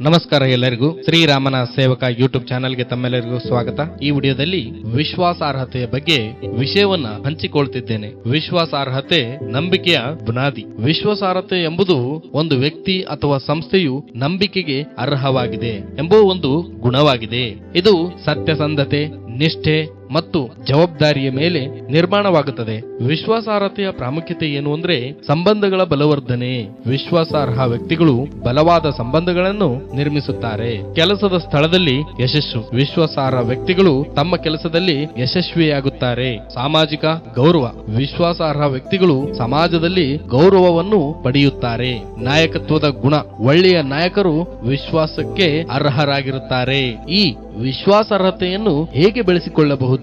ನಮಸ್ಕಾರ ಎಲ್ಲರಿಗೂ. ಶ್ರೀರಾಮನ ಸೇವಕ ಯೂಟ್ಯೂಬ್ ಚಾನೆಲ್ಗೆ ತಮ್ಮೆಲ್ಲರಿಗೂ ಸ್ವಾಗತ. ಈ ವಿಡಿಯೋದಲ್ಲಿ ವಿಶ್ವಾಸಾರ್ಹತೆಯ ಬಗ್ಗೆ ವಿಷಯವನ್ನ ಹಂಚಿಕೊಳ್ತಿದ್ದೇನೆ. ವಿಶ್ವಾಸಾರ್ಹತೆ ನಂಬಿಕೆಯ ಬುನಾದಿ. ವಿಶ್ವಾಸಾರ್ಹತೆ ಎಂಬುದು ಒಂದು ವ್ಯಕ್ತಿ ಅಥವಾ ಸಂಸ್ಥೆಯು ನಂಬಿಕೆಗೆ ಅರ್ಹವಾಗಿದೆ ಎಂಬ ಒಂದು ಗುಣವಾಗಿದೆ. ಇದು ಸತ್ಯಸಂಧತೆ, ನಿಷ್ಠೆ ಮತ್ತು ಜವಾಬ್ದಾರಿಯ ಮೇಲೆ ನಿರ್ಮಾಣವಾಗುತ್ತದೆ. ವಿಶ್ವಾಸಾರ್ಹತೆಯ ಪ್ರಾಮುಖ್ಯತೆ ಏನು ಅಂದ್ರೆ ಸಂಬಂಧಗಳ ಬಲವರ್ಧನೆ. ವಿಶ್ವಾಸಾರ್ಹ ವ್ಯಕ್ತಿಗಳು ಬಲವಾದ ಸಂಬಂಧಗಳನ್ನು ನಿರ್ಮಿಸುತ್ತಾರೆ. ಕೆಲಸದ ಸ್ಥಳದಲ್ಲಿ ಯಶಸ್ಸು. ವಿಶ್ವಾಸಾರ್ಹ ವ್ಯಕ್ತಿಗಳು ತಮ್ಮ ಕೆಲಸದಲ್ಲಿ ಯಶಸ್ವಿಯಾಗುತ್ತಾರೆ. ಸಾಮಾಜಿಕ ಗೌರವ. ವಿಶ್ವಾಸಾರ್ಹ ವ್ಯಕ್ತಿಗಳು ಸಮಾಜದಲ್ಲಿ ಗೌರವವನ್ನು ಪಡೆಯುತ್ತಾರೆ. ನಾಯಕತ್ವದ ಗುಣ. ಒಳ್ಳೆಯ ನಾಯಕರು ವಿಶ್ವಾಸಕ್ಕೆ ಅರ್ಹರಾಗಿರುತ್ತಾರೆ. ಈ ವಿಶ್ವಾಸಾರ್ಹತೆಯನ್ನು ಹೇಗೆ ಬೆಳೆಸಿಕೊಳ್ಳಬಹುದು?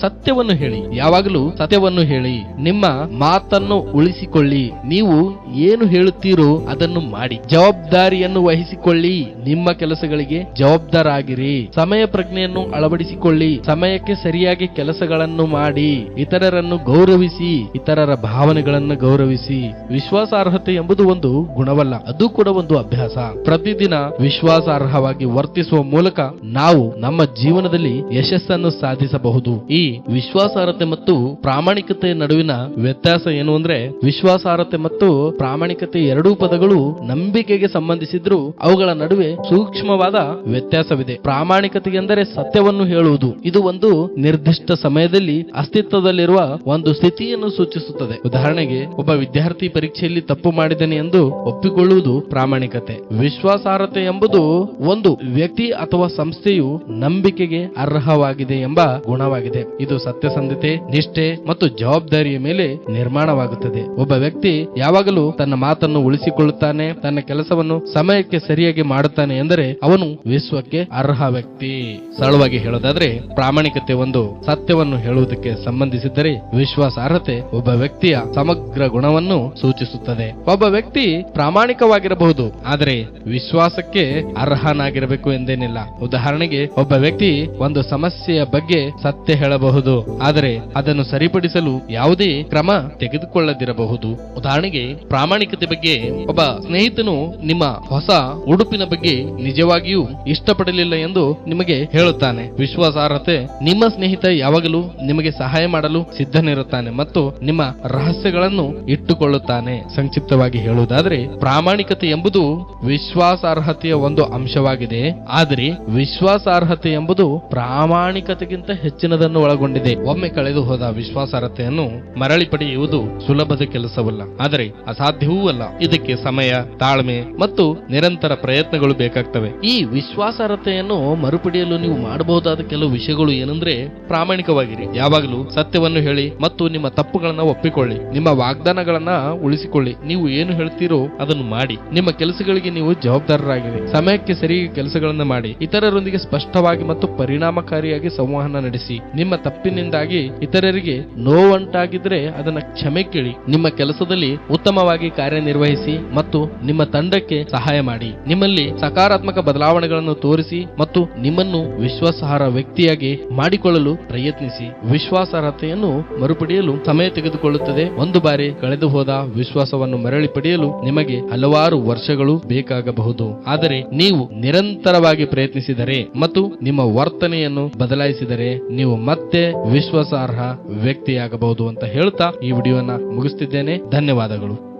ಸತ್ಯವನ್ನು ಹೇಳಿ. ಯಾವಾಗಲೂ ಸತ್ಯವನ್ನು ಹೇಳಿ. ನಿಮ್ಮ ಮಾತನ್ನು ಉಳಿಸಿಕೊಳ್ಳಿ. ನೀವು ಏನು ಹೇಳುತ್ತೀರೋ ಅದನ್ನು ಮಾಡಿ. ಜವಾಬ್ದಾರಿಯನ್ನು ವಹಿಸಿಕೊಳ್ಳಿ. ನಿಮ್ಮ ಕೆಲಸಗಳಿಗೆ ಜವಾಬ್ದಾರಾಗಿರಿ. ಸಮಯ ಪ್ರಜ್ಞೆಯನ್ನು ಅಳವಡಿಸಿಕೊಳ್ಳಿ. ಸಮಯಕ್ಕೆ ಸರಿಯಾಗಿ ಕೆಲಸಗಳನ್ನು ಮಾಡಿ. ಇತರರನ್ನು ಗೌರವಿಸಿ. ಇತರರ ಭಾವನೆಗಳನ್ನು ಗೌರವಿಸಿ. ವಿಶ್ವಾಸಾರ್ಹತೆ ಎಂಬುದು ಒಂದು ಗುಣವಲ್ಲ. ಅದು ಕೂಡ ಒಂದು ಅಭ್ಯಾಸ. ಪ್ರತಿದಿನ ವಿಶ್ವಾಸಾರ್ಹವಾಗಿ ವರ್ತಿಸುವ ಮೂಲಕ ನಾವು ನಮ್ಮ ಜೀವನದಲ್ಲಿ ಯಶಸ್ಸನ್ನು ಸಾಧಿಸಬಹುದು. ಈ ವಿಶ್ವಾಸಾರ್ಹತೆ ಮತ್ತು ಪ್ರಾಮಾಣಿಕತೆ ನಡುವಿನ ವ್ಯತ್ಯಾಸ ಏನು ಅಂದ್ರೆ, ವಿಶ್ವಾಸಾರ್ಹತೆ ಮತ್ತು ಪ್ರಾಮಾಣಿಕತೆ ಎರಡೂ ಪದಗಳು ನಂಬಿಕೆಗೆ ಸಂಬಂಧಿಸಿದ್ರು ಅವುಗಳ ನಡುವೆ ಸೂಕ್ಷ್ಮವಾದ ವ್ಯತ್ಯಾಸವಿದೆ. ಪ್ರಾಮಾಣಿಕತೆ ಎಂದರೆ ಸತ್ಯವನ್ನು ಹೇಳುವುದು. ಇದು ಒಂದು ನಿರ್ದಿಷ್ಟ ಸಮಯದಲ್ಲಿ ಅಸ್ತಿತ್ವದಲ್ಲಿರುವ ಒಂದು ಸ್ಥಿತಿಯನ್ನು ಸೂಚಿಸುತ್ತದೆ. ಉದಾಹರಣೆಗೆ, ಒಬ್ಬ ವಿದ್ಯಾರ್ಥಿ ಪರೀಕ್ಷೆಯಲ್ಲಿ ತಪ್ಪು ಮಾಡಿದನೆ ಎಂದು ಒಪ್ಪಿಕೊಳ್ಳುವುದು ಪ್ರಾಮಾಣಿಕತೆ. ವಿಶ್ವಾಸಾರ್ಹತೆ ಎಂಬುದು ಒಂದು ವ್ಯಕ್ತಿ ಅಥವಾ ಸಂಸ್ಥೆಯು ನಂಬಿಕೆಗೆ ಅರ್ಹವಾಗಿದೆ ಎಂಬ ಗುಣವಾಗಿದೆ ಇದು ಸತ್ಯಸಂಧತೆ, ನಿಷ್ಠೆ ಮತ್ತು ಜವಾಬ್ದಾರಿಯ ಮೇಲೆ ನಿರ್ಮಾಣವಾಗುತ್ತದೆ. ಒಬ್ಬ ವ್ಯಕ್ತಿ ಯಾವಾಗಲೂ ತನ್ನ ಮಾತನ್ನು ಉಳಿಸಿಕೊಳ್ಳುತ್ತಾನೆ, ತನ್ನ ಕೆಲಸವನ್ನು ಸಮಯಕ್ಕೆ ಸರಿಯಾಗಿ ಮಾಡುತ್ತಾನೆ ಎಂದರೆ ಅವನು ವಿಶ್ವಕ್ಕೆ ಅರ್ಹ ವ್ಯಕ್ತಿ. ಸರಳವಾಗಿ ಹೇಳೋದಾದ್ರೆ, ಪ್ರಾಮಾಣಿಕತೆ ಒಂದು ಸತ್ಯವನ್ನು ಹೇಳುವುದಕ್ಕೆ ಸಂಬಂಧಿಸಿದ್ದರೆ ವಿಶ್ವಾಸಾರ್ಹತೆ ಒಬ್ಬ ವ್ಯಕ್ತಿಯ ಸಮಗ್ರ ಗುಣವನ್ನು ಸೂಚಿಸುತ್ತದೆ. ಒಬ್ಬ ವ್ಯಕ್ತಿ ಪ್ರಾಮಾಣಿಕವಾಗಿರಬಹುದು, ಆದರೆ ವಿಶ್ವಾಸಕ್ಕೆ ಅರ್ಹನಾಗಿರಬೇಕು ಎಂದೇನಿಲ್ಲ. ಉದಾಹರಣೆಗೆ, ಒಬ್ಬ ವ್ಯಕ್ತಿ ಒಂದು ಸಮಸ್ಯೆಯ ಬಗ್ಗೆ ಸತ್ಯ ಹೇಳಬಹುದು. ಆದರೆ ಅದನ್ನು ಸರಿಪಡಿಸಲು ಯಾವುದೇ ಕ್ರಮ ತೆಗೆದುಕೊಳ್ಳದಿರಬಹುದು. ಉದಾಹರಣೆಗೆ, ಪ್ರಾಮಾಣಿಕತೆ ಬಗ್ಗೆ ಒಬ್ಬ ಸ್ನೇಹಿತನು ನಿಮ್ಮ ಹೊಸ ಉಡುಪಿನ ಬಗ್ಗೆ ನಿಜವಾಗಿಯೂ ಇಷ್ಟಪಡಲಿಲ್ಲ ಎಂದು ನಿಮಗೆ ಹೇಳುತ್ತಾನೆ. ವಿಶ್ವಾಸಾರ್ಹತೆ ನಿಮ್ಮ ಸ್ನೇಹಿತ ಯಾವಾಗಲೂ ನಿಮಗೆ ಸಹಾಯ ಮಾಡಲು ಸಿದ್ಧನಿರುತ್ತಾನೆ ಮತ್ತು ನಿಮ್ಮ ರಹಸ್ಯಗಳನ್ನು ಇಟ್ಟುಕೊಳ್ಳುತ್ತಾನೆ. ಸಂಕ್ಷಿಪ್ತವಾಗಿ ಹೇಳುವುದಾದ್ರೆ, ಪ್ರಾಮಾಣಿಕತೆ ಎಂಬುದು ವಿಶ್ವಾಸಾರ್ಹತೆಯ ಒಂದು ಅಂಶವಾಗಿದೆ. ಆದರೆ ವಿಶ್ವಾಸಾರ್ಹತೆ ಎಂಬುದು ಪ್ರಾಮಾಣಿಕತೆಗಿಂತ ಹೆಚ್ಚಿನದನ್ನು ಒಳಗೊಂಡಿದೆ. ಒಮ್ಮೆ ಕಳೆದು ಹೋದ ವಿಶ್ವಾಸಾರ್ಹತೆಯನ್ನು ಮರಳಿ ಪಡೆಯುವುದು ಸುಲಭದ ಕೆಲಸವಲ್ಲ. ಆದರೆ ಅಸಾಧ್ಯವೂ ಅಲ್ಲ. ಇದಕ್ಕೆ ಸಮಯ, ತಾಳ್ಮೆ ಮತ್ತು ನಿರಂತರ ಪ್ರಯತ್ನಗಳು ಬೇಕಾಗ್ತವೆ. ಈ ವಿಶ್ವಾಸಾರ್ಹತೆಯನ್ನು ಮರುಪಡೆಯಲು ನೀವು ಮಾಡಬಹುದಾದ ಕೆಲವು ವಿಷಯಗಳು ಏನಂದ್ರೆ ಪ್ರಾಮಾಣಿಕವಾಗಿರಿ. ಯಾವಾಗಲೂ ಸತ್ಯವನ್ನು ಹೇಳಿ ಮತ್ತು ನಿಮ್ಮ ತಪ್ಪುಗಳನ್ನ ಒಪ್ಪಿಕೊಳ್ಳಿ. ನಿಮ್ಮ ವಾಗ್ದಾನಗಳನ್ನ ಉಳಿಸಿಕೊಳ್ಳಿ. ನೀವು ಏನು ಹೇಳ್ತೀರೋ ಅದನ್ನು ಮಾಡಿ. ನಿಮ್ಮ ಕೆಲಸಗಳಿಗೆ ನೀವು ಜವಾಬ್ದಾರರಾಗಿರಿ. ಸಮಯಕ್ಕೆ ಸರಿ ಕೆಲಸಗಳನ್ನ ಮಾಡಿ. ಇತರರೊಂದಿಗೆ ಸ್ಪಷ್ಟವಾಗಿ ಮತ್ತು ಪರಿಣಾಮಕಾರಿಯಾಗಿ ಸಂವಹನ ನಡೆಸಿ. ನಿಮ್ಮ ತಪ್ಪಿನಿಂದಾಗಿ ಇತರರಿಗೆ ನೋವುಂಟಾಗಿದ್ರೆ ಅದನ್ನ ಕ್ಷಮೆ ಕೇಳಿ. ನಿಮ್ಮ ಕೆಲಸದಲ್ಲಿ ಉತ್ತಮವಾಗಿ ಕಾರ್ಯನಿರ್ವಹಿಸಿ ಮತ್ತು ನಿಮ್ಮ ತಂಡಕ್ಕೆ ಸಹಾಯ ಮಾಡಿ. ನಿಮ್ಮಲ್ಲಿ ಸಕಾರಾತ್ಮಕ ಬದಲಾವಣೆಗಳನ್ನು ತೋರಿಸಿ ಮತ್ತು ನಿಮ್ಮನ್ನು ವಿಶ್ವಾಸಾರ್ಹ ವ್ಯಕ್ತಿಯಾಗಿ ಮಾಡಿಕೊಳ್ಳಲು ಪ್ರಯತ್ನಿಸಿ. ವಿಶ್ವಾಸಾರ್ಹತೆಯನ್ನು ಮರುಪಡೆಯಲು ಸಮಯ ತೆಗೆದುಕೊಳ್ಳುತ್ತದೆ. ಒಂದು ಬಾರಿ ಕಳೆದು ಹೋದ ವಿಶ್ವಾಸವನ್ನು ಮರಳಿ ಪಡೆಯಲು ನಿಮಗೆ ಹಲವಾರು ವರ್ಷಗಳು ಬೇಕಾಗಬಹುದು. ಆದರೆ ನೀವು ನಿರಂತರವಾಗಿ ಪ್ರಯತ್ನಿಸಿದರೆ ಮತ್ತು ನಿಮ್ಮ ವರ್ತನೆಯನ್ನು ಬದಲಾಯಿಸಿದರೆ ನೀವು ಮತ್ತೆ ವಿಶ್ವಾಸಾರ್ಹ ವ್ಯಕ್ತಿಯಾಗಬಹುದು ಅಂತ ಹೇಳ್ತಾ ಈ ವಿಡಿಯೋನ ಮುಗಿಸ್ತಿದ್ದೇನೆ. ಧನ್ಯವಾದಗಳು.